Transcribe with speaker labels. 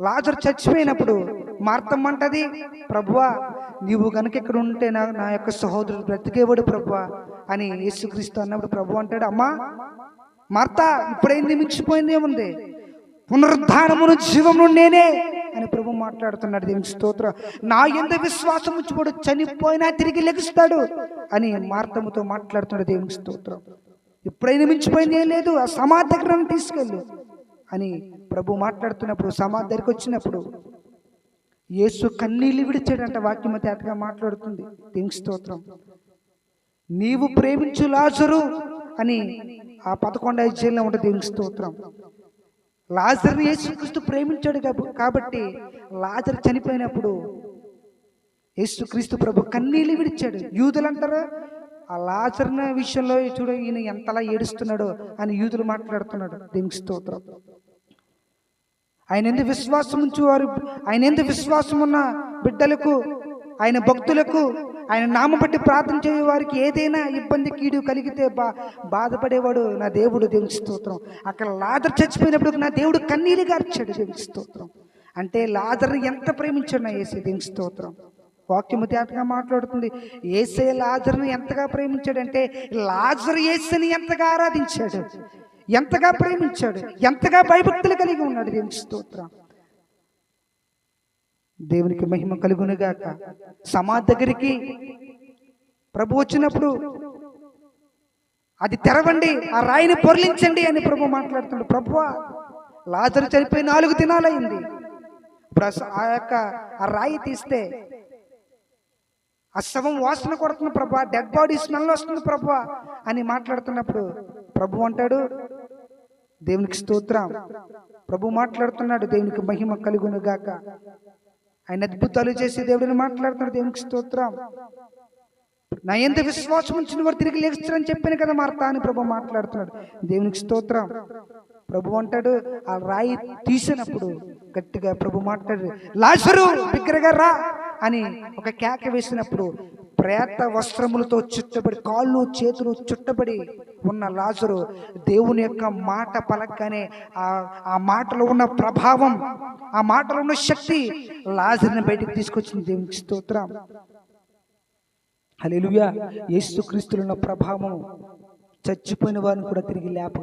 Speaker 1: లాజరు చచ్చిపోయినప్పుడు మార్తమ్మంటది ప్రభువా నీవు గనుక ఇక్కడ ఉంటే నా నా యొక్క సహోదరుడు బ్రతికేవాడు ప్రభువా అని యేసుక్రీస్తు అన్నప్పుడు ప్రభు అంటాడు అమ్మా మార్త ఇప్పుడైంది మించిపోయింది ఏముంది? పునరుద్ధానమును జీవమును నేనే అని ప్రభు మాట్లాడుతున్నాడు దేవుని స్తోత్రం. నా ఎంత విశ్వాసం ఉంచుకోడు చనిపోయినా తిరిగి లెగుస్తాడు అని మార్తముతో మాట్లాడుతున్నాడు దేవుని స్తోత్రం. ఇప్పుడైనా మించిపోయింది ఏం లేదు ఆ సమాధి దగ్గర తీసుకెళ్ళు. అని ప్రభు మాట్లాడుతున్నప్పుడు సమాధి దగ్గరికి వచ్చినప్పుడు యేసు కన్నీళ్ళు విడిచాడంట వాక్యం తేటగా మాట్లాడుతుంది. దేవుని స్తోత్రం. నీవు ప్రేమించు లాజరు అని ఆ పదకొండు అధ్యాయంలో ఉంటుంది దేవుని స్తోత్రం. లాజర్ని యేసుక్రీస్తు ప్రేమించాడు కాబట్టి లాజర్ చనిపోయినప్పుడు యేసుక్రీస్తు ప్రభు కన్నీళ్ళు విడిచాడు. యూదులు అంటారు ఆ లాజర్న విషయంలో చూడ ఈయన ఎంతలా ఏడుస్తున్నాడో అని యూదులు మాట్లాడుతున్నాడు. దేవునికి స్తోత్రం. ఆయన ఎందు విశ్వాసం ఉంచు వారు ఆయన ఎందు విశ్వాసం ఉన్న బిడ్డలకు ఆయన భక్తులకు ఆయన నామ బట్టి ప్రార్థన చేయ వారికి ఏదైనా ఇబ్బంది కీడు కలిగితే బా బాధపడేవాడు నా దేవుడు దేవుని స్తోత్రం. అక్కడ లాదర్ చచ్చిపోయినప్పుడు నా దేవుడు కన్నీలు గార్చాడు దేవుని స్తోత్రం. అంటే లాదర్ని ఎంత ప్రేమించాడు నా ఏసే దేవుని స్తోత్రం. వాక్యము తేటగా మాట్లాడుతుంది. ఏసే లాజర్ని ఎంతగా ప్రేమించాడంటే లాజర్ ఏసని ఎంతగా ఆరాధించాడు. ఎంతగా ప్రేమించాడు ఎంతగా భయభక్తులు కలిగి ఉన్నాడు దేవుని స్తోత్రం. దేవునికి మహిమ కలుగునుగాక. సమాధి దగ్గరికి ప్రభు వచ్చినప్పుడు అది తెరవండి ఆ రాయిని పొరలించండి అని ప్రభు మాట్లాడుతున్నాడు ప్రభు లాజరు చనిపోయి నాలుగు దినాలైంది ఇప్పుడు ఆ ఆ యొక్క ఆ రాయి తీస్తే ఆ శవం వాసన కొడుతుంది ప్రభా డెడ్ బాడీ స్మెల్ వస్తుంది ప్రభా అని మాట్లాడుతున్నప్పుడు ప్రభు అంటాడు దేవునికి స్తోత్రం. ప్రభు మాట్లాడుతున్నాడు దేవునికి మహిమ కలుగును గాక. ఆయన అద్భుతాలు చేసి దేవుడిని మాట్లాడుతున్నాడు దేవునికి స్తోత్రం. నా ఎంత విశ్వాసం ఉంచిన వారు తిరిగి లేస్తారని చెప్పాను కదా మార్తా అని ప్రభు మాట్లాడుతున్నాడు. దేవునికి స్తోత్రం. ప్రభు అంటాడు ఆ రాయి తీసినప్పుడు గట్టిగా ప్రభు మాట్లాడు లాసరు బిగ్గరగా రా అని ఒక కేక వేసినప్పుడు ప్రేత వస్త్రములతో చుట్టబడి కాళ్ళు చేతులు చుట్టబడి ఉన్న లాజరు దేవుని యొక్క మాట పలకగానే ఆ మాటలో ఉన్న ప్రభావం ఆ మాటలో ఉన్న శక్తి లాజర్ని బయటకు తీసుకొచ్చింది దేవునికి స్తోత్రం. హల్లెలూయా. యేసు క్రీస్తులో ఉన్న ప్రభావం చచ్చిపోయిన వారిని కూడా తిరిగి లేపగలరు